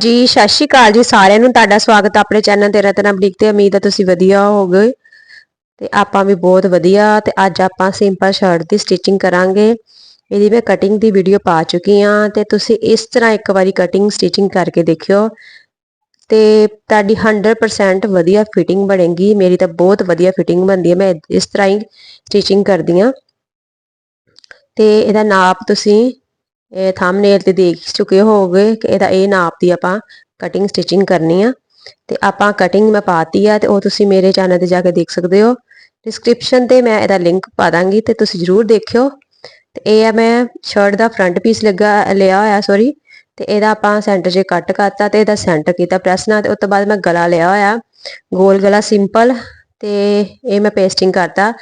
ਜੀ, ਸਤਿ ਸ਼੍ਰੀ ਅਕਾਲ ਜੀ ਸਾਰਿਆਂ ਨੂੰ। ਤੁਹਾਡਾ ਸਵਾਗਤ ਆਪਣੇ ਚੈਨਲ ਤੇ। ਰਤਨਾ ਬਲਿਕ ਤੇ ਉਮੀਦ ਹੈ ਤੁਸੀਂ ਵਧੀਆ ਹੋਗੇ ਤੇ ਆਪਾਂ ਵੀ ਬਹੁਤ ਵਧੀਆ। ਤੇ ਅੱਜ ਆਪਾਂ ਸਿੰਪਲ ਸ਼ਰਟ ਦੀ ਸਟਿਚਿੰਗ ਕਰਾਂਗੇ। ਇਹਦੀ ਮੈਂ ਕਟਿੰਗ ਦੀ ਵੀਡੀਓ ਪਾ ਚੁੱਕੀ ਆ ਤੇ ਤੁਸੀਂ ਇਸ ਤਰ੍ਹਾਂ ਇੱਕ ਵਾਰੀ ਕਟਿੰਗ ਸਟਿਚਿੰਗ ਕਰਕੇ ਦੇਖਿਓ। ਤੇ ਤੁਹਾਡੀ 100% ਵਧੀਆ ਫਿਟਿੰਗ ਬਣੇਗੀ। ਮੇਰੀ ਤਾਂ ਬਹੁਤ ਵਧੀਆ ਫਿਟਿੰਗ ਬਣਦੀ ਹੈ ਮੈਂ ਇਸ ਤਰ੍ਹਾਂ ਹੀ ਸਟਿਚਿੰਗ ਕਰਦੀ ਆ ਤੇ ਇਹਦਾ ਨਾਪ ਤੁਸੀਂ ਇਹ ਥੰਬਨੇਲ ਤੇ ਦੇਖ ਚੁੱਕੇ ਹੋਵੋਗੇ ਕਿ ਇਹਦਾ ਇਹ ਨਾਪ ਦੀ ਆਪਾਂ ਕਟਿੰਗ ਸਟਿਚਿੰਗ ਕਰਨੀ ਆ। ਤੇ ਆਪਾਂ ਕਟਿੰਗ ਮੈਂ ਪਾਤੀ ਆ ਤੇ ਉਹ ਤੁਸੀਂ ਮੇਰੇ ਚੈਨਲ ਤੇ ਜਾ ਕੇ ਦੇਖ ਸਕਦੇ ਹੋ। ਡਿਸਕ੍ਰਿਪਸ਼ਨ ਤੇ ਮੈਂ ਇਹਦਾ ਲਿੰਕ ਪਾ ਦਾਂਗੀ ਤੇ ਤੁਸੀਂ ਜਰੂਰ ਦੇਖਿਓ। ਤੇ ਇਹ ਆ ਮੈਂ ਸ਼ਰਟ ਦਾ ਫਰੰਟ ਪੀਸ ਲੱਗਾ, ਲਿਆ ਹੋਇਆ ਸੌਰੀ ਤੇ ਇਹਦਾ ਆਪਾਂ ਸੈਂਟਰ 'ਚ ਕੱਟ ਕਰਤਾ ਤੇ ਇਹਦਾ ਸੈਂਟਰ ਕੀਤਾ ਪ੍ਰੈਸ ਨਾਲ ਤੇ ਉਸ ਤੋਂ ਬਾਅਦ ਮੈਂ ਗਲਾ ਲਿਆ ਹੋਇਆ। ਗੋਲ ਗਲਾ ਸਿੰਪਲ ਤੇ ਇਹ ਮੈਂ ਪੇਸਟਿੰਗ ਕਰਤਾ।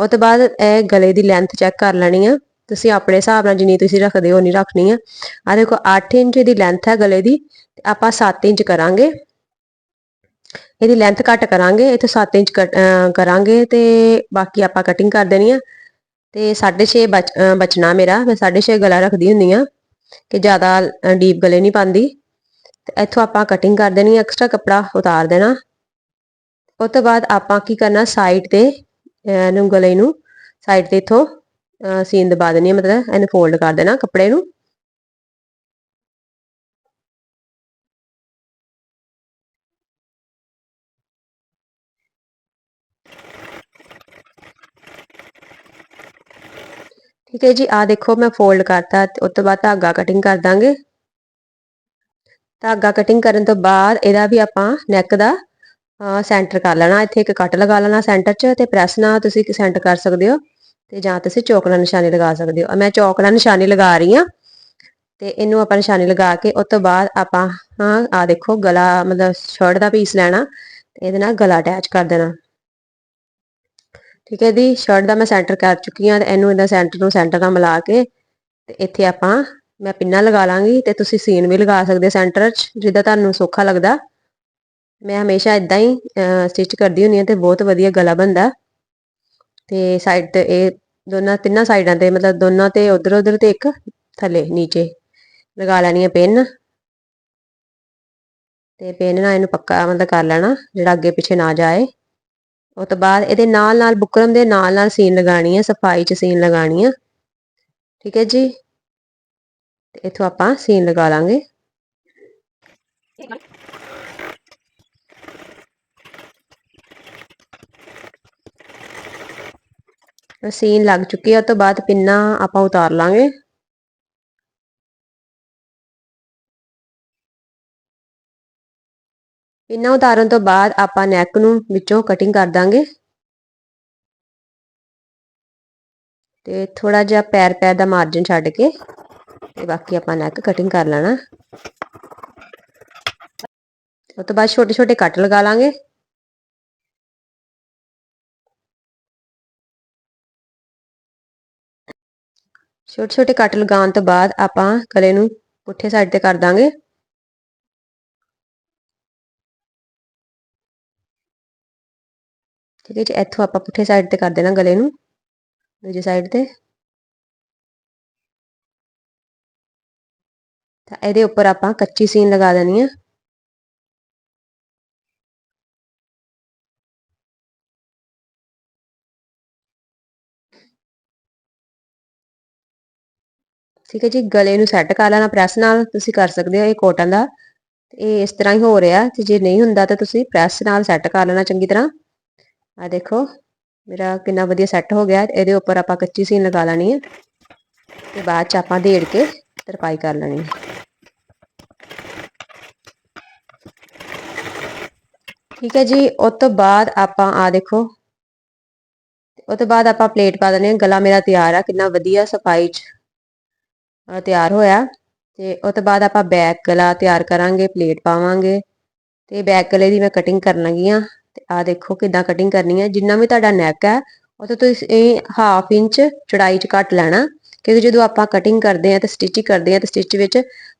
ਉਸ ਤੋਂ ਬਾਅਦ ਇਹ ਗਲੇ ਦੀ ਲੈਂਥ ਚੈੱਕ ਕਰ ਲੈਣੀ ਆ। ਤੁਸੀਂ ਆਪਣੇ ਹਿਸਾਬ ਨਾਲ ਜਿੰਨੀ ਤੁਸੀਂ ਰੱਖਦੇ ਹੋ ਨਹੀਂ ਰੱਖਣੀ ਆ। ਆ ਦੇਖੋ 8 ਇੰਚ ਦੀ ਲੈਂਥ ਹੈ ਗਲੇ ਦੀ ਆਪਾਂ 7 ਇੰਚ ਕਰਾਂਗੇ। ਇਹਦੀ ਲੈਂਥ ਘੱਟ ਕਰਾਂਗੇ, ਇੱਥੇ 7 ਇੰਚ ਕਰਾਂਗੇ ਤੇ ਬਾਕੀ ਆਪਾਂ ਕਟਿੰਗ ਕਰ ਦੇਣੀ ਆ। ਤੇ 6.5 ਬਚਣਾ ਮੇਰਾ, ਮੈਂ 6.5 ਗਲਾ ਰੱਖਦੀ ਹੁੰਨੀ ਆ, ਕਿ ਜ਼ਿਆਦਾ ਡੀਪ ਗਲੇ ਨਹੀਂ ਪਾਉਂਦੀ। ਤੇ ਇੱਥੋਂ ਆਪਾਂ ਕਟਿੰਗ ਕਰ ਦੇਣੀ ਐਕਸਟਰਾ ਕਪੜਾ ਉਤਾਰ ਦੇਣਾ। ਉਸ ਤੋਂ ਬਾਅਦ ਆਪਾਂ ਕੀ ਕਰਨਾ ਸਾਈਡ ਤੇ ਇਹਨੂੰ ਗਲੇ ਨੂੰ ਸਾਈਡ ਤੇ ਇਥੋਂ ਸੀਨ ਦਬਾ ਦੇਣੀ ਹੈ, ਮਤਲਬ ਇਹਨੂੰ ਫੋਲਡ ਕਰ ਦੇਣਾ ਕੱਪੜੇ ਨੂੰ। ਠੀਕ ਹੈ ਜੀ ਆ ਦੇਖੋ ਮੈਂ ਫੋਲਡ ਕਰਤਾ ਉਸ ਤੋਂ ਬਾਅਦ ਧਾਗਾ ਕਟਿੰਗ ਕਰ ਦਾਂਗੇ। ਧਾਗਾ ਕਟਿੰਗ ਕਰਨ ਤੋਂ ਬਾਅਦ ਇਹਦਾ ਵੀ ਆਪਾਂ ਨੈਕ ਦਾ ਸੈਂਟਰ ਕਰ ਲੈਣਾ। ਇੱਥੇ ਇੱਕ ਕੱਟ ਲਗਾ ਲੈਣਾ ਸੈਂਟਰ 'ਚ ਤੇ ਪ੍ਰੈਸ ਨਾਲ ਤੁਸੀਂ ਸੈਂਟਰ ਕਰ ਸਕਦੇ ਹੋ। ਤੇ ਜਾਂ ਤੁਸੀਂ ਚੌਕ ਨਾਲ ਨਿਸ਼ਾਨੀ ਲਗਾ ਸਕਦੇ ਹੋ। ਮੈਂ ਚੌਕ ਨਾਲ ਨਿਸ਼ਾਨੀ ਲਗਾ ਰਹੀ ਹਾਂ ਤੇ ਇਹਨੂੰ ਆਪਾਂ ਨਿਸ਼ਾਨੀ ਲਗਾ ਕੇ ਉਸ ਤੋਂ ਬਾਅਦ ਆਪਾਂ, ਹਾਂ ਆ ਦੇਖੋ ਗਲਾ ਮਤਲਬ ਸ਼ਰਟ ਦਾ ਪੀਸ ਲੈਣਾ ਤੇ ਇਹਦੇ ਨਾਲ ਗਲਾ ਅਟੈਚ ਕਰ ਦੇਣਾ। ਠੀਕ ਹੈ ਜੀ, ਸ਼ਰਟ ਦਾ ਮੈਂ ਸੈਂਟਰ ਕਰ ਚੁੱਕੀ ਹਾਂ ਤੇ ਇਹਨੂੰ ਇਹਦਾ ਸੈਂਟਰ ਨੂੰ ਸੈਂਟਰ ਨਾਲ ਮਿਲਾ ਕੇ ਤੇ ਇੱਥੇ ਆਪਾਂ ਮੈਂ ਪਿੰਨਾ ਲਗਾ ਲਾਂਗੀ ਤੇ ਤੁਸੀਂ ਸੀਨ ਵੀ ਲਗਾ ਸਕਦੇ ਸੈਂਟਰ 'ਚ, ਜਿੱਦਾਂ ਤੁਹਾਨੂੰ ਸੌਖਾ ਲੱਗਦਾ। ਮੈਂ ਹਮੇਸ਼ਾ ਇਦਾਂ ਹੀ ਸਟਿਚ ਕਰਦੀ ਹੁੰਦੀ ਹਾਂ ਤੇ ਬਹੁਤ ਵਧੀਆ ਗਲਾ ਬਣਦਾ। ਤੇ ਸਾਈਡ ਤੇ ਇਹ ਦੋਨਾਂ ਤਿੰਨਾਂ ਸਾਈਡਾਂ ਤੇ, ਮਤਲਬ ਦੋਨਾਂ ਤੇ ਉਧਰ ਉਧਰ ਤੇ ਇੱਕ ਥੱਲੇ, ਨੀਚੇ। ਲਗਾ ਲੈਣੀ ਹੈ ਪਿੰਨ। ਤੇ ਪਿੰਨ ਨਾਲ ਇਹਨੂੰ ਪੱਕਾ ਮਤਲਬ ਕਰ ਲੈਣਾ, ਜਿਹੜਾ ਅੱਗੇ ਪਿੱਛੇ ਨਾ ਜਾਏ। ਉਸ ਤੋਂ ਬਾਅਦ ਇਹਦੇ ਨਾਲ ਨਾਲ ਬੁਕਰਮ ਦੇ ਨਾਲ ਨਾਲ ਸੀਨ ਲਗਾਣੀ ਹੈ ਸਫ਼ਾਈ 'ਚ ਸੀਨ ਲਗਾਣੀ ਹੈ ਠੀਕ ਹੈ ਜੀ? ਤੇ ਇਥੋਂ ਆਪਾਂ ਸੀਨ ਲਗਾ ਲਾਂਗੇ। ਸੀਨ ਲੱਗ ਚੁੱਕੀ ਹੈ ਉਸ ਤੋਂ ਬਾਅਦ ਪਿੰਨਾ ਆਪਾਂ ਉਤਾਰ ਲਾਂਗੇ। ਪਿੰਨਾ ਉਤਾਰਨ ਤੋਂ ਬਾਅਦ ਆਪਾਂ ਨੈਕ ਨੂੰ ਵਿੱਚੋਂ ਕਟਿੰਗ ਕਰ ਦਾਂਗੇ। ਤੇ ਥੋੜਾ ਜਿਹਾ ਪੈਰ ਪੈਰ ਦਾ ਮਾਰਜਨ ਛੱਡ ਕੇ ਤੇ ਬਾਕੀ ਆਪਾਂ ਨੈਕ ਕਟਿੰਗ ਕਰ ਲੈਣਾ। ਉਸ ਤੋਂ ਬਾਅਦ ਛੋਟੇ ਛੋਟੇ ਕੱਟ ਲਗਾ ਲਾਂਗੇ। ਛੋਟੇ ਛੋਟੇ ਕੱਟ ਲਗਾਉਣ ਤੋਂ ਬਾਅਦ ਆਪਾਂ ਗਲੇ ਨੂੰ ਪੁੱਠੇ ਸਾਈਡ ਤੇ ਕਰ ਦਾਂਗੇ। ਠੀਕ ਹੈ ਜੀ, ਇੱਥੋਂ ਆਪਾਂ ਪੁੱਠੇ ਸਾਈਡ ਤੇ ਕਰ ਦੇਣਾ ਗਲੇ ਨੂੰ, ਦੂਜੀ ਸਾਈਡ ਤੇ। ਤਾਂ ਇਹਦੇ ਉੱਪਰ ਆਪਾਂ ਕੱਚੀ ਸੀਨ ਲਗਾ ਦੇਣੀ ਆ। ਠੀਕ ਹੈ ਜੀ, ਗਲੇ ਨੂੰ ਸੈੱਟ ਕਰ ਲੈਣਾ ਪ੍ਰੈਸ ਨਾਲ, ਤੁਸੀਂ ਕਰ ਸਕਦੇ ਹੋ ਇਹ ਕੋਟਨ ਦਾ। ਇਹ ਇਸ ਤਰ੍ਹਾਂ ਹੀ ਹੋ ਰਿਹਾ, ਤੇ ਜੇ ਨਹੀਂ ਹੁੰਦਾ ਤਾਂ ਤੁਸੀਂ ਪ੍ਰੈਸ ਨਾਲ ਸੈੱਟ ਕਰ ਲੈਣਾ ਚੰਗੀ ਤਰ੍ਹਾਂ। ਆ ਦੇਖੋ, ਮੇਰਾ ਕਿੰਨਾ ਵਧੀਆ ਸੈੱਟ ਹੋ ਗਿਆ, ਇਹਦੇ ਉੱਪਰ ਆਪਾਂ ਕੱਚੀ ਸੀਨ ਲਗਾ ਲੈਣੀ ਹੈ। ਤੇ ਬਾਅਦ ਚ ਆਪਾਂ ਢੇੜ ਕੇ ਤਰਪਾਈ ਕਰ ਲੈਣੀ ਹੈ। ਠੀਕ ਹੈ ਜੀ, ਉਸ ਤੋਂ ਬਾਅਦ ਆਪਾਂ ਆ ਦੇਖੋ। ਉਸ ਤੋਂ ਬਾਅਦ ਆਪਾਂ ਪਲੇਟ ਪਾ ਦਨੇ ਗਲਾ ਮੇਰਾ ਤਿਆਰ ਆ, ਕਿੰਨਾ ਵਧੀਆ ਸਫ਼ਾਈ ਚ। ਤਿਆਰ ਹੋਇਆ ਤੇ ਉਸ ਤੋਂ ਬਾਅਦ ਆਪਾਂ ਬੈਕ ਗਲਾ ਤਿਆਰ ਕਰਾਂਗੇ, ਪਲੇਟ ਪਾਵਾਂਗੇ ਤੇ ਬੈਕ ਗਲੇ ਦੀ ਮੈਂ ਕਟਿੰਗ ਕਰਨ ਲੱਗੀ ਆ ਤੇ ਆ ਦੇਖੋ ਕਿਦਾਂ ਕਟਿੰਗ ਕਰਨੀ ਹੈ। ਜਿੰਨਾ ਵੀ ਤੁਹਾਡਾ ਨੈਕ ਹੈ, ਉਹ ਤੋਂ ਤੁਸੀਂ ਹਾਫ ਇੰਚ ਚੜਾਈ ਚ ਕੱਟ ਲੈਣਾ ਕਿਉਂਕਿ ਜਦੋਂ ਆਪਾਂ ਕਟਿੰਗ ਕਰਦੇ ਆ ਤੇ ਸਟਿਚ ਕਰਦੇ ਆ ਤੇ ਸਟਿਚ ਵਿੱਚ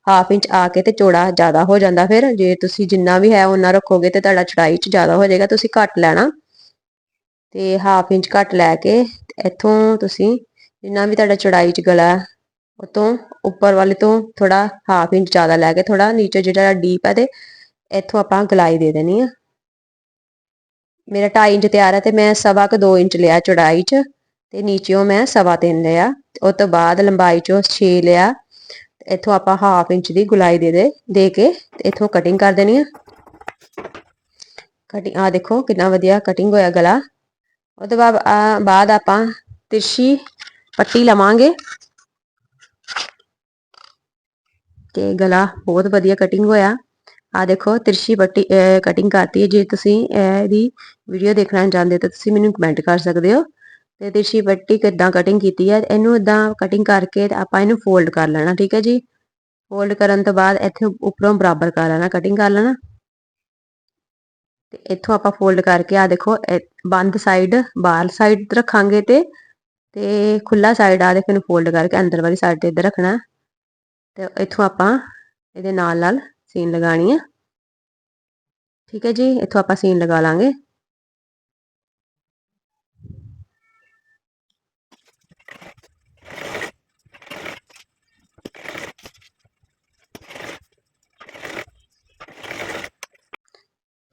ਹਾਫ ਇੰਚ ਆ ਕੇ ਤੇ ਚੌੜਾ ਜ਼ਿਆਦਾ ਹੋ ਜਾਂਦਾ ਫਿਰ। ਜੇ ਤੁਸੀਂ ਜਿੰਨਾ ਵੀ ਹੈ ਉਹਨਾਂ ਰੱਖੋਗੇ ਤੇ ਤੁਹਾਡਾ ਚੜਾਈ ਚ ਜ਼ਿਆਦਾ ਹੋ ਜਾਏਗਾ, ਤੁਸੀਂ ਘੱਟ ਲੈਣਾ। ਤੇ ਹਾਫ ਇੰਚ ਘੱਟ ਲੈ ਕੇ ਇੱਥੋਂ ਤੁਸੀਂ ਜਿੰਨਾ ਵੀ ਤੁਹਾਡਾ ਚੜਾਈ ਚ ਗਲਾ ਉਤੋਂ ਉੱਪਰ ਵਾਲੇ ਤੋਂ ਥੋੜਾ ਹਾਫ ਇੰਚ ਜ਼ਿਆਦਾ ਲੈ ਕੇ ਥੋੜਾ ਨੀਚੇ ਜਿਹੜਾ ਡੀਪ ਹੈ ਤੇ ਇੱਥੋਂ ਆਪਾਂ ਗਲਾਈ ਦੇ ਦੇਣੀ ਆ। ਮੇਰਾ 2.5 ਇੰਚ ਤਿਆਰ ਹੈ ਤੇ ਮੈਂ ਸਵਾ ਕ 2 ਇੰਚ ਲਿਆ ਚੌੜਾਈ 'ਚ ਤੇ ਨੀਚੇੋਂ ਮੈਂ ਸਵਾ 3 ਲਿਆ ਉਸ ਤੋਂ ਬਾਅਦ ਲੰਬਾਈ 'ਚੋਂ 6 ਲਿਆ। ਇੱਥੋਂ ਆਪਾਂ ਹਾਫ ਇੰਚ ਦੀ ਗੁਲਾਈ ਦੇ ਦੇ ਦੇ ਕੇ ਇੱਥੋਂ ਕਟਿੰਗ ਕਰ ਦੇਣੀ ਆ। ਕਟਿੰਗ ਆ ਦੇਖੋ ਕਿੰਨਾ ਵਧੀਆ ਕਟਿੰਗ ਹੋਇਆ ਗਲਾ। ਉਹਦੇ ਬਾਅਦ ਬਾਅਦ ਆਪਾਂ ਤਿਰਸ਼ੀ ਪੱਟੀ ਲਵਾਂਗੇ। ਤੇ ਗਲਾ ਬਹੁਤ ਵਧੀਆ ਕਟਿੰਗ ਹੋਇਆ। ਆ ਦੇਖੋ ਤਿਰਛੀ ਪੱਟੀ ਕਟਿੰਗ ਕਰਤੀ ਹੈ। ਜੇ ਤੁਸੀਂ ਇਹਦੀ ਵੀਡੀਓ ਦੇਖਣਾ ਚਾਹੁੰਦੇ ਤਾਂ ਤੁਸੀਂ ਮੈਨੂੰ ਕਮੈਂਟ ਕਰ ਸਕਦੇ ਹੋ। ਤੇ ਤਿਰਛੀ ਪੱਟੀ ਕਿੱਦਾਂ ਕਟਿੰਗ ਕੀਤੀ ਹੈ, ਇਹਨੂੰ ਇਦਾਂ ਕਟਿੰਗ ਕਰਕੇ ਆਪਾਂ ਇਹਨੂੰ ਫੋਲਡ ਕਰ ਲੈਣਾ, ਠੀਕ ਹੈ ਜੀ? ਫੋਲਡ ਕਰਨ ਤੋਂ ਬਾਅਦ ਇੱਥੇ ਉੱਪਰੋਂ ਬਰਾਬਰ ਕਰ ਲੈਣਾ ਕਟਿੰਗ ਕਰ ਲੈਣਾ। ਤੇ ਇੱਥੋਂ ਆਪਾਂ ਫੋਲਡ ਕਰਕੇ ਆ ਦੇਖੋ ਬੰਦ ਸਾਈਡ ਬਾਹਰ ਸਾਈਡ ਰੱਖਾਂਗੇ ਤੇ ਤੇ ਖੁੱਲਾ ਸਾਈਡ ਆ ਦੇਖੋ ਇਹਨੂੰ ਫੋਲਡ ਕਰਕੇ ਅੰਦਰ ਵਾਲੀ ਸਾਈਡ ਤੇ ਇੱਧਰ ਰੱਖਣਾ। ਤੇ ਇੱਥੋਂ ਆਪਾਂ ਇਹਦੇ ਨਾਲ ਨਾਲ ਸੀਨ ਲਗਾਣੀ ਹੈ ਠੀਕ ਹੈ ਜੀ, ਇੱਥੋਂ ਆਪਾਂ ਸੀਨ ਲਗਾ ਲਾਂਗੇ।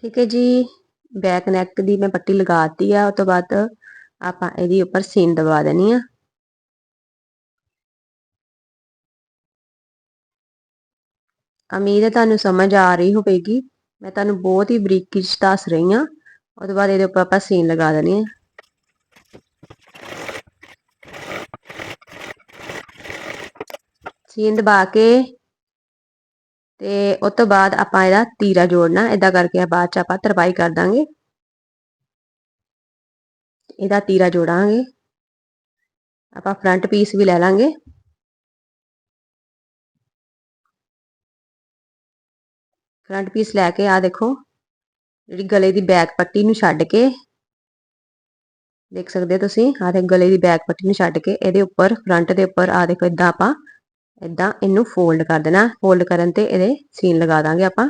ਠੀਕ ਹੈ ਜੀ ਬੈਕ ਨੈਕ ਦੀ ਮੈਂ ਪੱਟੀ ਲਗਾਤੀ ਆ ਉਸ ਤੋਂ ਬਾਅਦ ਆਪਾਂ ਇਹਦੀ ਉੱਪਰ ਸੀਨ ਦਬਾ ਦੇਣੀ ਆ। ਉਮੀਦ ਹੈ ਤੁਹਾਨੂੰ ਸਮਝ ਆ ਰਹੀ ਹੋਵੇਗੀ। ਮੈਂ ਤੁਹਾਨੂੰ ਬਹੁਤ ਹੀ ਬਰੀਕੀ ਚ ਦੱਸ ਰਹੀ ਹਾਂ। ਉਸ ਤੋਂ ਬਾਅਦ ਇਹਦੇ ਉੱਪਰ ਆਪਾਂ ਸੀਨ ਲਗਾ ਦੇਣੀ ਹੈ ਸੀਨ ਦਬਾ ਕੇ ਤੇ ਉਸ ਤੋਂ ਬਾਅਦ ਆਪਾਂ ਇਹਦਾ ਤੀਰਾ ਜੋੜਨਾ। ਇਦਾਂ ਕਰਕੇ ਬਾਅਦ ਚ ਆਪਾਂ ਤਰਪਾਈ ਕਰ ਦਾਂਗੇ। ਇਹਦਾ ਤੀਰਾ ਜੋੜਾਂਗੇ। ਆਪਾਂ ਫਰੰਟ ਪੀਸ ਵੀ ਲੈ ਲਾਂਗੇ। ਫਰੰਟ ਪੀਸ ਲੈ ਕੇ ਆ ਦੇਖੋ। ਜਿਹੜੀ ਗਲੇ ਦੀ ਬੈਕ ਪੱਟੀ ਨੂੰ ਛੱਡ ਕੇ, ਦੇਖ ਸਕਦੇ ਹੋ ਤੁਸੀਂ ਆ ਦੇ ਗਲੇ ਦੀ ਬੈਕ ਪੱਟੀ ਨੂੰ ਛੱਡ ਕੇ, ਇਹਦੇ ਉੱਪਰ ਫਰੰਟ ਦੇ ਉੱਪਰ ਆ ਦੇਖੋ ਇਦਾਂ ਆਪਾਂ ਇਦਾਂ ਇਹਨੂੰ ਫੋਲਡ ਕਰ ਦੇਣਾ। ਫੋਲਡ ਕਰਨ ਤੇ ਇਹਦੇ ਸੀਨ ਲਗਾ ਦਾਂਗੇ ਆਪਾਂ।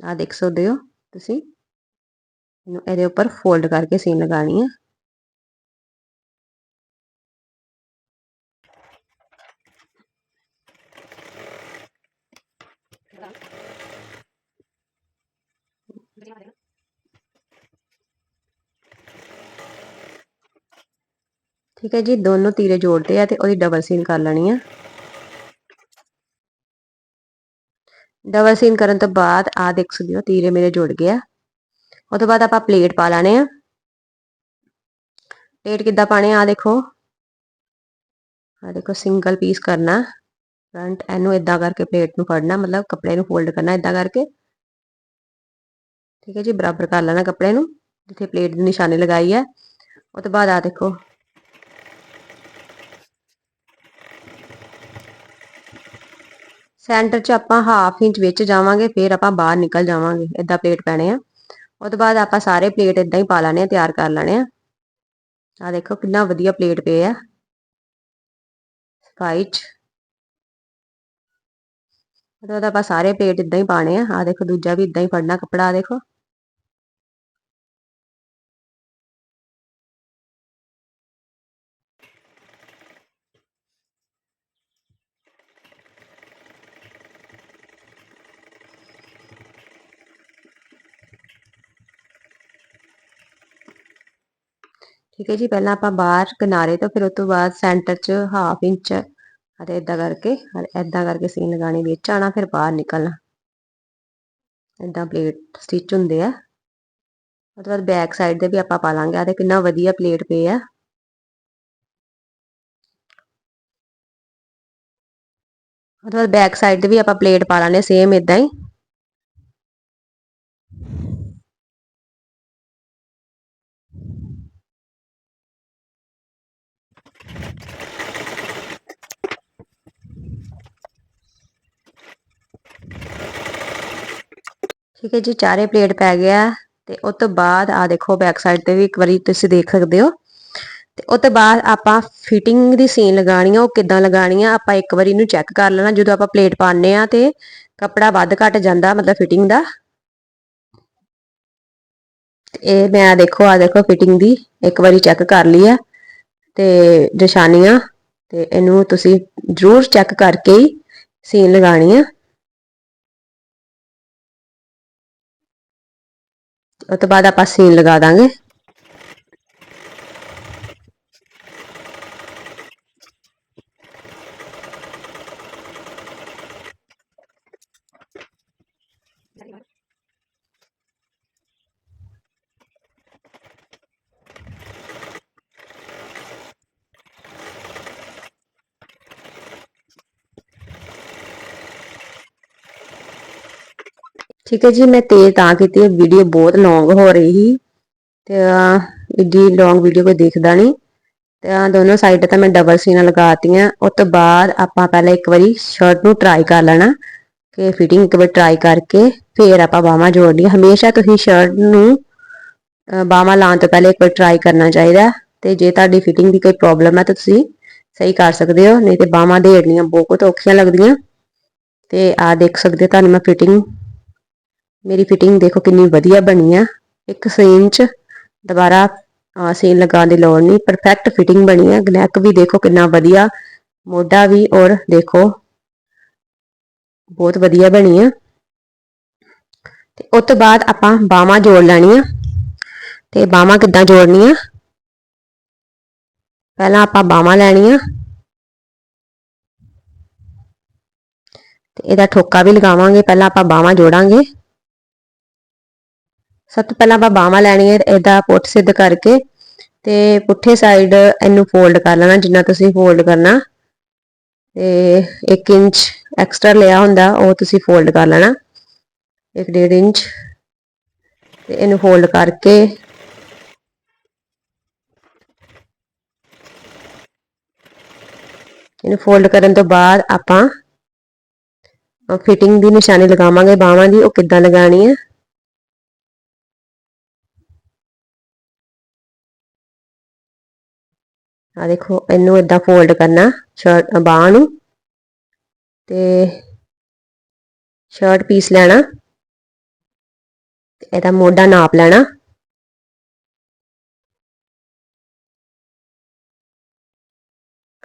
ਆ ਦੇਖ ਸਕਦੇ ਹੋ ਤੁਸੀਂ, ਇਹਨੂੰ ਇਹਦੇ ਉੱਪਰ ਫੋਲਡ ਕਰਕੇ ਸੀਨ ਲਗਾਣੀ ਹੈ ਠੀਕ ਹੈ ਜੀ, ਦੋਨੋਂ ਤੀਰੇ ਜੋੜਦੇ ਆ ਤੇ ਉਹਦੀ ਡਬਲ ਸੀਨ ਕਰ ਲੈਣੀ ਆ। ਡਬਲ ਸੀਨ ਕਰਨ ਤੋਂ ਬਾਅਦ ਆ ਦੇਖ ਸਕਦੇ ਹੋ, ਤੀਰੇ ਮੇਰੇ ਜੁੜ ਗਿਆ ਉਸ ਤੋਂ ਬਾਅਦ ਆਪਾਂ ਪਲੇਟ ਪਾ ਲਾਣੇ ਆ। ਪਲੇਟ ਕਿੱਦਾਂ ਪਾਣੇ ਆ ਦੇਖੋ। ਆ ਦੇਖੋ ਸਿੰਗਲ ਪੀਸ ਕਰਨਾ। ਫਰੰਟ ਇਹਨੂੰ ਇਦਾਂ ਕਰਕੇ ਪਲੇਟ ਨੂੰ ਫੜਨਾ, ਮਤਲਬ ਕੱਪੜੇ ਨੂੰ ਫੋਲਡ ਕਰਨਾ ਇਦਾਂ ਕਰਕੇ। ਠੀਕ ਹੈ ਜੀ, ਬਰਾਬਰ ਕਰ ਲੈਣਾ ਕੱਪੜੇ ਨੂੰ, ਜਿੱਥੇ ਪਲੇਟ ਦੀ ਨਿਸ਼ਾਨੀ ਲਗਾਈ ਹੈ ਉਸ ਤੋਂ ਬਾਅਦ ਆ ਦੇਖੋ। ਸੈਂਟਰ 'ਚ ਆਪਾਂ ਹਾਫ ਇੰਚ ਵਿੱਚ ਜਾਵਾਂਗੇ, ਫਿਰ ਆਪਾਂ ਬਾਹਰ ਨਿਕਲ ਜਾਵਾਂਗੇ ਇਦਾਂ ਪਲੇਟ ਪੈਣੇ ਆ। ਉਸ ਤੋਂ ਬਾਅਦ ਆਪਾਂ ਸਾਰੇ ਪਲੇਟ ਇਦਾਂ ਹੀ ਪਾ ਲੈਣੇ ਆ, ਤਿਆਰ ਕਰ ਲੈਣੇ ਆ। ਆ ਦੇਖੋ ਕਿੰਨਾ ਵਧੀਆ ਪਲੇਟ ਪਏ ਆ। ਸਫ਼ਾਈ 'ਚ। ਉਹਦਾ ਆਪਾਂ ਸਾਰੇ ਪਲੇਟ ਇਦਾਂ ਹੀ ਪਾਣੇ ਆ। ਆ ਦੇਖੋ, ਦੂਜਾ ਵੀ ਇਦਾਂ ਹੀ ਫੜਨਾ ਕੱਪੜਾ ਆ ਦੇਖੋ। ਠੀਕ ਹੈ ਜੀ, ਪਹਿਲਾਂ ਆਪਾਂ ਬਾਹਰ ਕਿਨਾਰੇ ਤੋਂ ਫਿਰ ਉਸ ਤੋਂ ਬਾਅਦ ਸੈਂਟਰ 'ਚ ਹਾਫ ਇੰਚ ਅਤੇ ਇਦਾਂ ਕਰਕੇ ਇਦਾਂ ਕਰਕੇ ਸੀਨ ਲਗਾਣੀ ਵਿੱਚ ਆਣਾ ਫਿਰ ਬਾਹਰ ਨਿਕਲਣਾ। ਇਦਾਂ ਪਲੇਟ ਸਟਿਚ ਹੁੰਦੇ ਆ। ਉਸ ਤੋਂ ਬਾਅਦ ਬੈਕ ਸਾਈਡ ਦੇ ਵੀ ਆਪਾਂ ਪਾ ਲਾਂਗੇ ਆ ਤੇ ਕਿੰਨਾ ਵਧੀਆ ਪਲੇਟ ਪਏ ਆ। ਉਸ ਤੋਂ ਬਾਅਦ ਬੈਕ ਸਾਈਡ ਤੇ ਵੀ ਆਪਾਂ ਪਲੇਟ ਪਾ ਲਾਣੇ ਸੇਮ ਇਦਾਂ ਹੀ। ਠੀਕ ਹੈ ਜੀ, ਚਾਰੇ ਪਲੇਟ ਪੈ ਗਿਆ ਤੇ ਉਸ ਤੋਂ ਬਾਅਦ ਆ ਦੇਖੋ ਬੈਕ ਸਾਈਡ ਤੇ ਵੀ ਇੱਕ ਵਾਰੀ ਤੁਸੀਂ ਦੇਖ ਸਕਦੇ ਹੋ। ਤੇ ਉਸ ਤੋਂ ਬਾਅਦ ਆਪਾਂ ਫਿਟਿੰਗ ਦੀ ਸੀਨ ਲਗਾਣੀ ਆ, ਉਹ ਕਿੱਦਾਂ ਲਗਾਣੀ ਆ, ਆਪਾਂ ਇੱਕ ਵਾਰੀ ਇਹਨੂੰ ਚੈੱਕ ਕਰ ਲੈਣਾ, ਜਦੋਂ ਆਪਾਂ ਪਲੇਟ ਪਾਉਂਦੇ ਆ ਤੇ ਕੱਪੜਾ ਵੱਧ ਘਟ ਜਾਂਦਾ ਮਤਲਬ ਫਿਟਿੰਗ ਦਾ। ਇਹ ਮੈਂ ਦੇਖੋ ਆ ਦੇਖੋ ਫਿਟਿੰਗ ਦੀ ਇੱਕ ਵਾਰੀ ਚੈੱਕ ਕਰ ਲਈ ਆ ਤੇ ਨਿਸ਼ਾਨੀਆਂ ਤੇ ਇਹਨੂੰ ਤੁਸੀਂ ਜ਼ਰੂਰ ਚੈੱਕ ਕਰਕੇ ਹੀ ਸੀਨ ਲਗਾਣੀ ਆ। ਉਹ ਤੋਂ ਬਾਅਦ ਆਪਾਂ ਸੀਨ ਲਗਾ ਦਾਂਗੇ। ਠੀਕ ਹੈ ਜੀ, ਮੈਂ ਤੇਜ਼ ਤਾਂ ਕੀਤੀ ਵੀਡੀਓ ਬਹੁਤ ਲੌਂਗ ਹੋ ਰਹੀ ਸੀ ਤੇ ਇੱਡੀ ਲੌਂਗ ਵੀਡੀਓ ਕੋਈ ਦੇਖਦਾ ਨਹੀਂ ਤੇ ਦੋਨੋਂ ਸਾਈਡ ਤਾਂ ਮੈਂ ਡਬਲ ਸੀਨਾ ਲਗਾਤੀਆਂ। ਉਸ ਤੋਂ ਬਾਅਦ ਆਪਾਂ ਪਹਿਲਾਂ ਇੱਕ ਵਾਰੀ ਸ਼ਰਟ ਨੂੰ ਟਰਾਈ ਕਰ ਲੈਣਾ ਕਿ ਫਿਟਿੰਗ ਇੱਕ ਵਾਰ ਟਰਾਈ ਕਰਕੇ ਫੇਰ ਆਪਾਂ ਬਾਹਾਂ ਜੋੜਨੀ ਹਮੇਸ਼ਾ ਤੁਸੀਂ ਸ਼ਰਟ ਨੂੰ ਬਾਹਾਂ ਲਾਉਣ ਤੋਂ ਪਹਿਲੇ ਇੱਕ ਵਾਰ ਟਰਾਈ ਕਰਨਾ ਚਾਹੀਦਾ ਤੇ ਜੇ ਤੁਹਾਡੀ ਫਿਟਿੰਗ ਦੀ ਕੋਈ ਪ੍ਰੋਬਲਮ ਹੈ ਤਾਂ ਤੁਸੀਂ ਸਹੀ ਕਰ ਸਕਦੇ ਹੋ, ਨਹੀਂ ਤੇ ਬਾਹਾਂ ਦੇੜਨੀਆਂ ਬਹੁਤ ਔਖੀਆਂ ਲੱਗਦੀਆਂ। ਤੇ ਆ ਦੇਖ ਸਕਦੇ ਤੁਹਾਨੂੰ ਮੈਂ ਫਿਟਿੰਗ ਮੇਰੀ ਫਿਟਿੰਗ ਦੇਖੋ ਕਿੰਨੀ ਵਧੀਆ ਬਣੀ ਆ। ਇੱਕ ਸੀਨ ਚ ਦੁਬਾਰਾ ਸੀਨ ਲਗਾਉਣ ਦੀ ਲੋੜ ਨਹੀਂ। ਪਰਫੈਕਟ ਫਿਟਿੰਗ ਬਣੀ ਆ। ਗਨੈਕ ਵੀ ਦੇਖੋ ਕਿੰਨਾ ਵਧੀਆ, ਮੋਢਾ ਵੀ ਔਰ ਦੇਖੋ ਬਹੁਤ ਵਧੀਆ ਬਣੀ ਆ। ਤੇ ਉਸ ਤੋਂ ਬਾਅਦ ਆਪਾਂ ਬਾਹਾਂ ਜੋੜ ਲੈਣੀਆਂ। ਤੇ ਬਾਹਾਂ ਕਿੱਦਾਂ ਜੋੜਨੀਆਂ? ਪਹਿਲਾਂ ਆਪਾਂ ਬਾਹਾਂ ਲੈਣੀਆਂ। ਤੇ ਇਹਦਾ ਠੋਕਾ ਵੀ ਲਗਾਵਾਂਗੇ। ਪਹਿਲਾਂ ਆਪਾਂ ਬਾਹਾਂ ਜੋੜਾਂਗੇ। ਸਭ ਤੋਂ ਪਹਿਲਾਂ ਆਪਾਂ ਬਾਹਾਂ ਲੈਣੀਆਂ, ਇਹਦਾ ਪੁੱਠ ਸਿੱਧ ਕਰਕੇ ਤੇ ਪੁੱਠੇ ਸਾਈਡ ਇਹਨੂੰ ਫੋਲਡ ਕਰ ਲੈਣਾ, ਜਿੰਨਾ ਤੁਸੀਂ ਫੋਲਡ ਕਰਨਾ। ਤੇ 1 ਇੰਚ ਐਕਸਟਰਾ ਲਿਆ ਹੁੰਦਾ, ਉਹ ਤੁਸੀਂ ਫੋਲਡ ਕਰ ਲੈਣਾ 1.5 ਇੰਚ। ਤੇ ਇਹਨੂੰ ਫੋਲਡ ਕਰਕੇ ਇਹਨੂੰ ਫੋਲਡ ਕਰਨ ਤੋਂ ਬਾਅਦ ਆਪਾਂ ਫਿਟਿੰਗ ਦੀ ਨਿਸ਼ਾਨੀ ਲਗਾਵਾਂਗੇ ਬਾਹਾਂ ਦੀ, ਉਹ ਕਿੱਦਾਂ ਲਗਾਣੀ ਹੈ। ਆ ਦੇਖੋ, ਇਹਨੂੰ ਇਦਾਂ ਫੋਲਡ ਕਰਨਾ ਸ਼ਰਟ ਬਾਹ ਨੂੰ। ਤੇ ਸ਼ਰਟ ਪੀਸ ਲੈਣਾ। ਇਹਦਾ ਮੋਢਾ ਨਾਪ ਲੈਣਾ।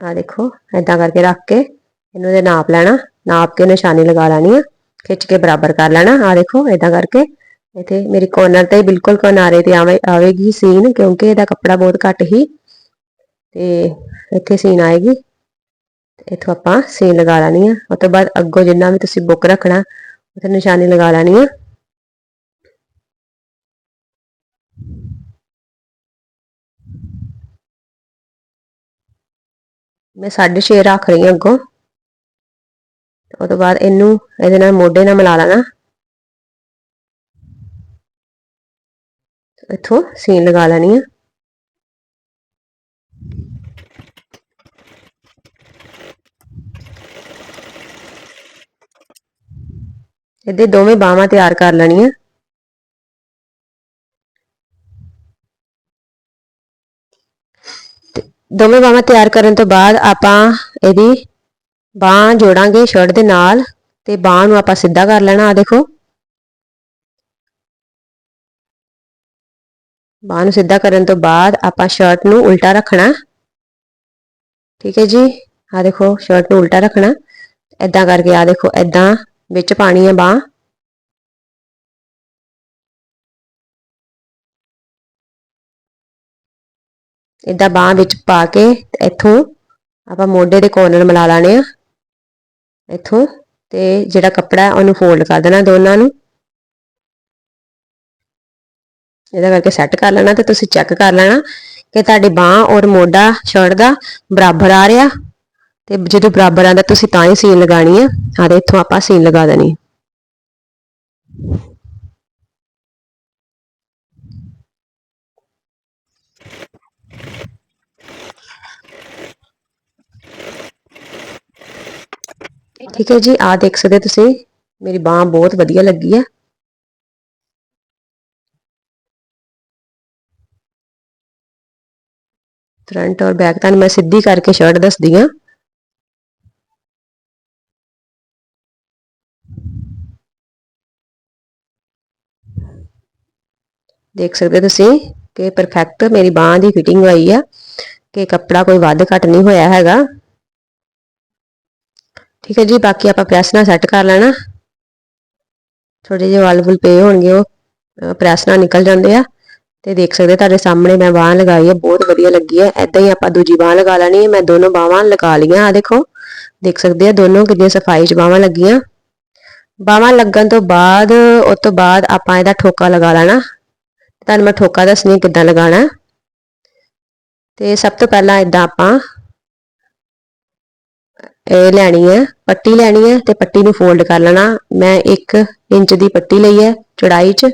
ਆ ਦੇਖੋ ਇਦਾਂ ਕਰਕੇ ਰੱਖ ਕੇ ਇਹਨੂੰ ਦੇ ਨਾਪ ਲੈਣਾ। ਨਾਪ ਕੇ ਨਿਸ਼ਾਨੀ ਲਗਾ ਲੈਣੀ ਆ। ਖਿੱਚ ਕੇ ਬਰਾਬਰ ਕਰ ਲੈਣਾ। ਆ ਦੇਖੋ ਇਦਾਂ ਕਰਕੇ ਇਥੇ ਮੇਰੀ ਕੋਰਨਰ ਤੇ ਬਿਲਕੁਲ ਕਿਨਾਰੇ ਤੇ ਆਵੇਗੀ ਸੀਨ ਕਿਉਂਕਿ ਇਹਦਾ ਕੱਪੜਾ ਬਹੁਤ ਘੱਟ ਹੀ ਤੇ ਇੱਥੇ ਸੀਨ ਆਏਗੀ। ਇੱਥੋਂ ਆਪਾਂ ਸੀਨ ਲਗਾ ਲੈਣੀ ਆ। ਉਸ ਤੋਂ ਬਾਅਦ ਅੱਗੋਂ ਜਿੰਨਾ ਵੀ ਤੁਸੀਂ ਬੁੱਕ ਰੱਖਣਾ, ਉੱਥੇ ਨਿਸ਼ਾਨੀ ਲਗਾ ਲੈਣੀ ਆ। ਮੈਂ 6.5 ਰੱਖ ਰਹੀ ਹਾਂ ਅੱਗੋਂ। ਉਸ ਤੋਂ ਬਾਅਦ ਇਹਨੂੰ ਇਹਦੇ ਨਾਲ ਮੋਢੇ ਨਾਲ ਮਿਲਾ ਲੈਣਾ। ਇੱਥੋਂ ਸੀਨ ਲਗਾ ਲੈਣੀ ਆ। ਇਹਦੇ ਦੋਵੇਂ ਬਾਹਾਂ ਤਿਆਰ ਕਰ ਲੈਣੀਆਂ। ਦੋਵੇਂ ਬਾਹਾਂ ਤਿਆਰ ਕਰਨ ਤੋਂ ਬਾਅਦ ਆਪਾਂ ਇਹਦੀ ਬਾਹ ਜੋੜਾਂਗੇ ਸ਼ਰਟ ਦੇ ਨਾਲ ਤੇ ਬਾਹ ਨੂੰ ਆਪਾਂ ਸਿੱਧਾ ਕਰ ਲੈਣਾ ਆ ਦੇਖੋ। ਬਾਹ ਨੂੰ ਸਿੱਧਾ ਕਰਨ ਤੋਂ ਬਾਅਦ ਆਪਾਂ ਸ਼ਰਟ ਨੂੰ ਉਲਟਾ ਰੱਖਣਾ। ਠੀਕ ਹੈ ਜੀ? ਆ ਦੇਖੋ, ਸ਼ਰਟ ਨੂੰ ਉਲਟਾ ਰੱਖਣਾ। ਐਦਾਂ ਕਰਕੇ ਆ ਦੇਖੋ ਐਦਾਂ ਵਿੱਚ ਪਾਣੀ ਹੈ ਬਾਹ। ਇਦਾਂ ਬਾਹ ਵਿੱਚ ਪਾ ਕੇ ਇੱਥੋਂ ਆਪਾਂ ਮੋਢੇ ਦੇ ਕੋਰਨਰ ਮਿਲਾ ਲਾਣੇ ਆ। ਇੱਥੋਂ ਤੇ ਜਿਹੜਾ ਕੱਪੜਾ ਉਹਨੂੰ ਫੋਲਡ ਕਰ ਦੇਣਾ ਦੋਨਾਂ ਨੂੰ। ਇਹਦਾ ਕਰਕੇ ਸੈੱਟ ਕਰ ਲੈਣਾ ਤੇ ਤੁਸੀਂ ਚੈੱਕ ਕਰ ਲੈਣਾ ਕਿ ਤੁਹਾਡੀ ਬਾਹ ਔਰ ਮੋਢਾ, ਸ਼ਰਟ ਦਾ ਬਰਾਬਰ ਆ ਰਿਹਾ। ਤੇ ਜਦੋਂ ਬਰਾਬਰ ਆਂਦਾ ਤੁਸੀਂ ਤਾਂ ਹੀ ਸੀਨ ਲਗਾਣੀ ਆ। ਆ ਦੇ ਇੱਥੋਂ ਆਪਾਂ ਸੀਨ ਲਗਾ ਦੇਣੀ। ਠੀਕ ਹੈ ਜੀ ਆ ਦੇਖ ਸਕਦੇ ਤੁਸੀਂ। ਮੇਰੀ ਬਾਹ ਬਹੁਤ ਵਧੀਆ ਲੱਗੀ ਹੈ ਫਰੰਟ ਔਰ ਬੈਕ ਤਾਂ ਮੈਂ ਸਿੱਧੀ ਕਰਕੇ ਸ਼ਰਟ ਦੱਸਦੀ ਆ। ਦੇਖ ਸਕਦੇ ਤੁਸੀਂ ਕਿ ਪਰਫੈਕਟ ਮੇਰੀ ਬਾਹ ਦੀ ਫਿਟਿੰਗ ਆਈ ਆ, ਕਿ ਕੱਪੜਾ ਕੋਈ ਵੱਧ ਘੱਟ ਨਹੀਂ ਹੋਇਆ ਹੈਗਾ। ਠੀਕ ਹੈ ਜੀ, ਬਾਕੀ ਆਪਾਂ ਪ੍ਰੈਸ ਨਾਲ ਸੈੱਟ ਕਰ ਲੈਣਾ। ਥੋੜੇ ਜਿਹੇ ਵਾਲ ਵੁਲ ਪਏ ਹੋਣਗੇ, ਉਹ ਪ੍ਰੈਸ ਨਾਲ ਨਿਕਲ ਜਾਂਦੇ ਆ। ਤੇ ਦੇਖ ਸਕਦੇ ਤੁਹਾਡੇ ਸਾਹਮਣੇ ਮੈਂ ਬਾਹਾਂ ਲਗਾਈ ਹੈ ਬਹੁਤ ਵਧੀਆ ਲੱਗੀ ਹੈ ਐਦਾਂ ਹੀ ਆਪਾਂ ਦੂਜੀ ਬਾਹ ਲਗਾ ਲੈਣੀ ਹੈ ਮੈਂ ਦੋਨੋਂ ਬਾਹਾਂ ਲਗਾ ਲਈਆਂ ਆ, ਦੇਖੋ। ਦੇਖ ਸਕਦੇ ਆ ਦੋਨੋਂ ਕਿੰਨੀਆਂ ਸਫ਼ਾਈ 'ਚ ਬਾਹਾਂ ਲੱਗੀਆਂ। ਬਾਹਾਂ ਲੱਗਣ ਤੋਂ ਬਾਅਦ, ਉਸ ਤੋਂ ਬਾਅਦ ਆਪਾਂ ਇਹਦਾ ਠੋਕਾ ਲਗਾ ਲੈਣਾ। ਤੁਹਾਨੂੰ ਮੈਂ ਠੋਕਾ ਦੱਸਣੀ ਕਿੱਦਾਂ ਲਗਾਉਣਾ ਤੇ ਸਭ ਤੋਂ ਪਹਿਲਾਂ ਇਦਾਂ ਆਪਾਂ ਇਹ ਲੈਣੀ ਹੈ, ਪੱਟੀ ਲੈਣੀ ਹੈ ਤੇ ਪੱਟੀ ਨੂੰ ਫੋਲਡ ਕਰ ਲੈਣਾ। ਮੈਂ 1 ਇੰਚ ਦੀ ਪੱਟੀ ਲਈ ਹੈ ਚੌੜਾਈ 'ਚ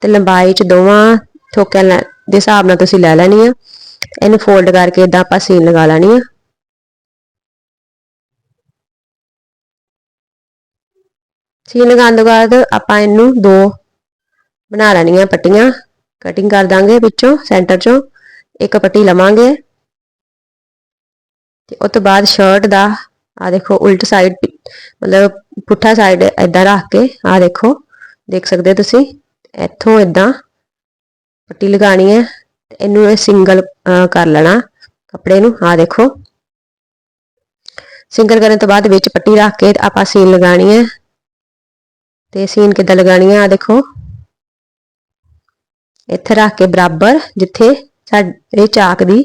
ਤੇ ਲੰਬਾਈ 'ਚ ਦੋਵਾਂ ਠੋਕਿਆਂ ਦੇ ਹਿਸਾਬ ਨਾਲ ਤੁਸੀਂ ਲੈ ਲੈਣੀ ਆ ਇਹਨੂੰ ਫੋਲਡ ਕਰਕੇ ਇਦਾਂ ਆਪਾਂ ਸੀਨ ਲਗਾ ਲੈਣੀ ਆ ਸੀਨ ਲਗਾਉਣ ਤੋਂ ਬਾਅਦ ਆਪਾਂ ਇਹਨੂੰ ਦੋ ਬਣਾ ਲੈਣੀਆਂ ਪੱਟੀਆਂ। ਕਟਿੰਗ ਕਰ ਦਾਂਗੇ ਵਿੱਚੋਂ ਸੈਂਟਰ ਚੋਂ। ਇੱਕ ਪੱਟੀ ਲਵਾਂਗੇ। ਤੇ ਉਸ ਤੋਂ ਬਾਅਦ ਸ਼ਰਟ ਦਾ ਆ ਦੇਖੋ, ਉਲਟ ਸਾਈਡ ਮਤਲਬ ਪੁੱਠਾ ਸਾਈਡ ਇਦਾਂ ਰੱਖ ਕੇ ਆ ਦੇਖੋ, ਦੇਖ ਸਕਦੇ ਤੁਸੀਂ, ਇੱਥੋਂ ਇਦਾਂ ਪੱਟੀ ਲਗਾਣੀ ਹੈ ਇਹਨੂੰ ਇਹ ਸਿੰਗਲ ਕਰ ਲੈਣਾ ਕੱਪੜੇ ਨੂੰ ਆ ਦੇਖੋ। ਸਿੰਗਲ ਕਰਨ ਤੋਂ ਬਾਅਦ ਵਿੱਚ ਪੱਟੀ ਰੱਖ ਕੇ ਆਪਾਂ ਸੀਨ ਲਗਾਣੀ ਹੈ। ਤੇ ਸੀਨ ਕਿੱਦਾਂ ਲਗਾਣੀ ਹੈ ਆ ਦੇਖੋ। ਇੱਥੇ ਰੱਖ ਕੇ ਬਰਾਬਰ ਜਿੱਥੇ ਸਾਡੇ ਚਾਕ ਦੀ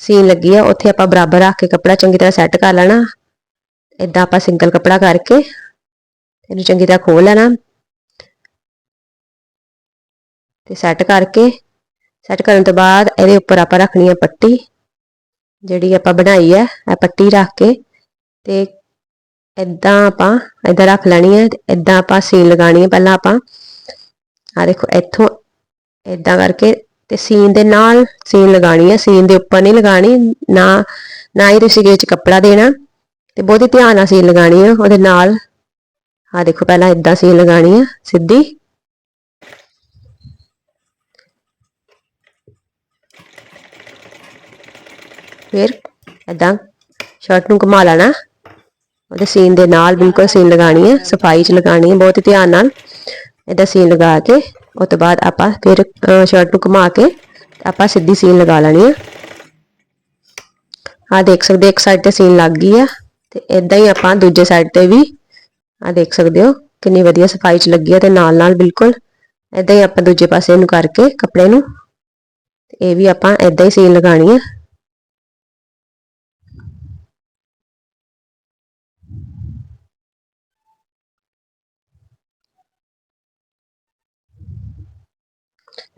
ਸੀਨ ਲੱਗੀ ਆ, ਉੱਥੇ ਆਪਾਂ ਬਰਾਬਰ ਰੱਖ ਕੇ ਕੱਪੜਾ ਚੰਗੀ ਤਰ੍ਹਾਂ ਸੈੱਟ ਕਰ ਲੈਣਾ। ਇਦਾਂ ਆਪਾਂ ਸਿੰਗਲ ਕੱਪੜਾ ਕਰਕੇ ਇਹਨੂੰ ਚੰਗੀ ਤਰ੍ਹਾਂ ਖੋਲ ਲੈਣਾ। ਤੇ ਸੈੱਟ ਕਰਕੇ ਸੈੱਟ ਕਰਨ ਤੋਂ ਬਾਅਦ ਇਹਦੇ ਉੱਪਰ ਆਪਾਂ ਰੱਖਣੀ ਹੈ ਪੱਟੀ, ਜਿਹੜੀ ਆਪਾਂ ਬਣਾਈ ਹੈ ਇਹ ਪੱਟੀ ਰੱਖ ਕੇ ਤੇ ਇਦਾਂ ਆਪਾਂ ਇਦਾਂ ਰੱਖ ਲੈਣੀ ਹੈ ਤੇ ਇਦਾਂ ਆਪਾਂ ਸੀਨ ਲਗਾਣੀ ਹੈ ਪਹਿਲਾਂ ਆਪਾਂ ਆ ਦੇਖੋ, ਇੱਥੋਂ ਇਦਾਂ ਕਰਕੇ ਤੇ ਸੀਨ ਦੇ ਨਾਲ ਸੀਨ ਲਗਾਣੀ ਹੈ ਸੀਨ ਦੇ ਉੱਪਰ ਨਹੀਂ ਲਗਾਣੀ ਨਾ ਨਾ ਹੀ ਤੁਸੀਂ ਕੱਪੜਾ ਦੇਣਾ ਤੇ ਬਹੁਤ ਹੀ ਧਿਆਨ ਨਾਲ ਸੀਨ ਲਗਾਣੀ ਹੈ ਉਹਦੇ ਨਾਲ। ਆ ਦੇਖੋ ਪਹਿਲਾਂ ਇਦਾਂ ਸੀਨ ਲਗਾਣੀ ਹੈ ਸਿੱਧੀ। ਫਿਰ ਇਦਾਂ ਸ਼ਰਟ ਨੂੰ ਘੁਮਾ ਲੈਣਾ। ਉਹਦੇ ਸੀਨ ਦੇ ਨਾਲ ਬਿਲਕੁਲ ਸੀਨ ਲਗਾਣੀ ਹੈ ਸਫ਼ਾਈ ਚ ਲਗਾਣੀ ਹੈ ਬਹੁਤ ਹੀ ਧਿਆਨ ਨਾਲ। ਇਹਦਾ ਸੀਨ ਲਗਾ ਕੇ ਉਸ ਤੋਂ ਬਾਅਦ ਆਪਾਂ ਫਿਰ ਸ਼ਰਟ ਨੂੰ ਘੁਮਾ ਕੇ ਆਪਾਂ ਸਿੱਧੀ ਸੀਨ ਲਗਾ ਲੈਣੀ ਹੈ ਆ ਦੇਖ ਸਕਦੇ ਇੱਕ ਸਾਈਡ ਤੇ ਸੀਨ ਲੱਗ ਗਈ ਆ ਤੇ ਇਦਾਂ ਹੀ ਆਪਾਂ ਦੂਜੇ ਸਾਈਡ ਤੇ ਵੀ ਆ ਦੇਖ ਸਕਦੇ ਹੋ, ਕਿੰਨੀ ਵਧੀਆ ਸਫ਼ਾਈ ਚ ਲੱਗੀ ਹੈ ਤੇ ਨਾਲ ਨਾਲ ਬਿਲਕੁਲ ਇਦਾਂ ਹੀ ਆਪਾਂ ਦੂਜੇ ਪਾਸੇ ਨੂੰ ਕਰਕੇ ਕੱਪੜੇ ਨੂੰ ਇਹ ਵੀ ਆਪਾਂ ਇਦਾਂ ਹੀ ਸੀਨ ਲਗਾਣੀ ਹੈ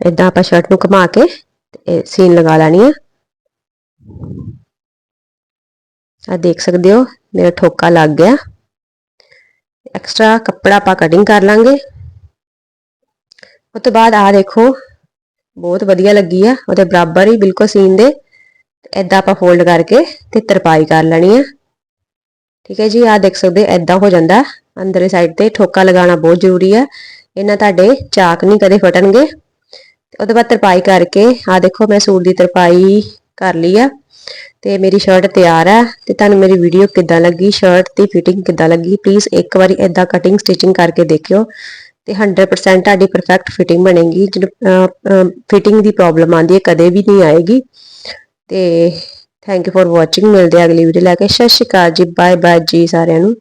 ਇਦਾਂ ਆਪਾਂ ਸ਼ਰਟ ਨੂੰ ਘੁਮਾ ਕੇ ਤੇ ਸੀਨ ਲਗਾ ਲੈਣੀ ਹੈ ਆ ਦੇਖ ਸਕਦੇ ਹੋ, ਮੇਰਾ ਠੋਕਾ ਲੱਗ ਗਿਆ। ਐਕਸਟਰਾ ਕੱਪੜਾ ਆਪਾਂ ਕਟਿੰਗ ਕਰ ਲਾਂਗੇ। ਉਸ ਤੋਂ ਬਾਅਦ ਆ ਦੇਖੋ, ਬਹੁਤ ਵਧੀਆ ਲੱਗੀ ਆ, ਉਹਦੇ ਬਰਾਬਰ ਹੀ ਬਿਲਕੁਲ ਸੀਨ ਦੇ। ਇਦਾਂ ਆਪਾਂ ਫੋਲਡ ਕਰਕੇ ਤੇ ਤਰਪਾਈ ਕਰ ਲੈਣੀ ਆ। ਠੀਕ ਹੈ ਜੀ ਆ ਦੇਖ ਸਕਦੇ ਇਦਾਂ ਹੋ ਜਾਂਦਾ। ਅੰਦਰਲੀ ਸਾਈਡ ਤੇ ਠੋਕਾ ਲਗਾਉਣਾ ਬਹੁਤ ਜ਼ਰੂਰੀ ਆ। ਇਹਨਾਂ ਤੁਹਾਡੇ ਚਾਕ ਨਹੀਂ ਕਦੇ ਫਟਣਗੇ। ਉਹਦੇ ਬਾਅਦ ਤਰਪਾਈ ਕਰਕੇ ਆ ਦੇਖੋ ਮੈਂ ਸੂਟ ਦੀ ਤਰਪਾਈ ਕਰ ਲਈ ਆ, ਤੇ ਮੇਰੀ ਸ਼ਰਟ ਤਿਆਰ ਹੈ ਤੇ ਤੁਹਾਨੂੰ ਮੇਰੀ ਵੀਡੀਓ ਕਿੱਦਾਂ ਲੱਗੀ ਸ਼ਰਟ ਦੀ ਫਿਟਿੰਗ ਕਿੱਦਾਂ ਲੱਗੀ ਪਲੀਜ਼ ਇੱਕ ਵਾਰੀ ਇਦਾਂ ਕਟਿੰਗ ਸਟਿਚਿੰਗ ਕਰਕੇ ਦੇਖਿਓ, ਤੇ 100% ਤੁਹਾਡੀ ਪਰਫੈਕਟ ਫਿਟਿੰਗ ਬਣੇਗੀ ਫਿਟਿੰਗ ਦੀ ਪ੍ਰੋਬਲਮ ਆਂਦੀ ਹੈ, ਕਦੇ ਵੀ ਨਹੀਂ ਆਏਗੀ, ਤੇ ਥੈਂਕ ਯੂ ਫॉर ਵਾਚਿੰਗ ਮਿਲਦੇ ਆ ਅਗਲੀ ਵੀਡੀਓ ਲੈ ਕੇ, ਸਤਿ ਸ਼੍ਰੀ ਅਕਾਲ ਜੀ ਬਾਏ ਬਾਏ ਜੀ ਸਾਰਿਆਂ ਨੂੰ।